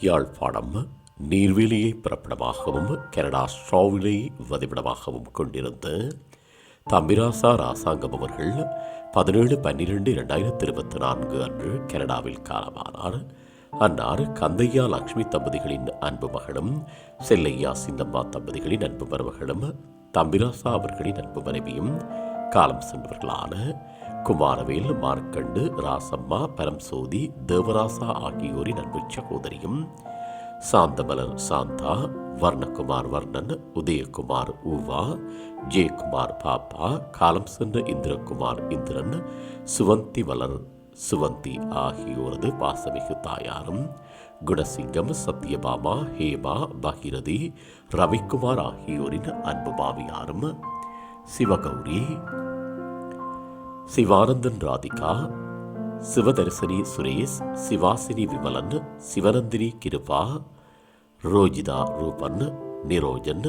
Yazhpanam நீர்வேலியை பிறப்பிடமாகவும் Canada ஸ்ட்ராவிலை வதிவிடமாகவும் கொண்டிருந்த தம்பிராசா ராசாங்கம் அவர்கள் பதினேழு பன்னிரெண்டு இரண்டாயிரத்தி இருபத்தி நான்கு அன்று கனடாவில் காலமானார். அன்னார் கந்தையா லக்ஷ்மி தம்பதிகளின் அன்பு மகளும் செல்லையா சின்னம்மா தம்பதிகளின் அன்பு மருமகளும் தம்பிராசா அவர்களின் அன்பு மனைவியும் காலம் சென்றவர்களான குமாரவேல் மார்க்கண்டு ராசம்மா பரம்சோதி தேவராசா ஆகியோரின் அன்பு சகோதரியும் சாந்தமலர் சாந்தா வர்ணகுமார் வர்ணன் உதயகுமார் ஊவா ஜெயக்குமார் பாப்பா காலம் சென்ற இந்திரகுமார் இந்திரன் சுவந்தி வளர் சுவந்தி ஆகியோரது பாசமிகு தாயாரும் குணசிங்கம் சத்யபாமா ஹேமா பகிரதி ரவிக்குமார் ஆகியோரின் அன்பு மாமியாரும் சிவகௌரி சிவானந்தன் ராதிகா சிவதரிசனி சுரேஷ் சிவாசினி விமலன் சிவநந்தினி கிருபா ரோஜிதா ரூபன் நிரோஜன்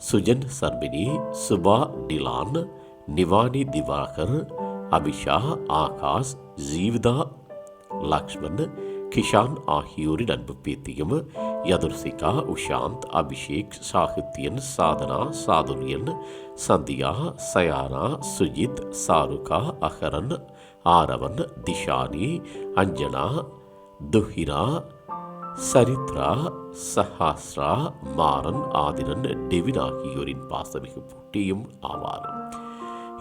சுஜன் சர்மினி சுபா டிலான் நிவானி திவாகர் அபிஷா ஆகாஷ் ஜீவிதா லக்ஷ்மன் கிஷான் ஆகியோரின் அன்பு பேத்தியும் யதுர்சிகா உஷாந்த் அபிஷேக் சாகித்யன் சாதனா சாதுரியன் சந்தியா சயானா சுஜித் சாருகா அகரன் ஆரவன் திஷானி அஞ்சனா துஹிரா சரித்ரா சஹாஸ்ரா மாறன் ஆதிரன் டெவின் ஆகியோரின் பாசமிகு போட்டியும் ஆவார்.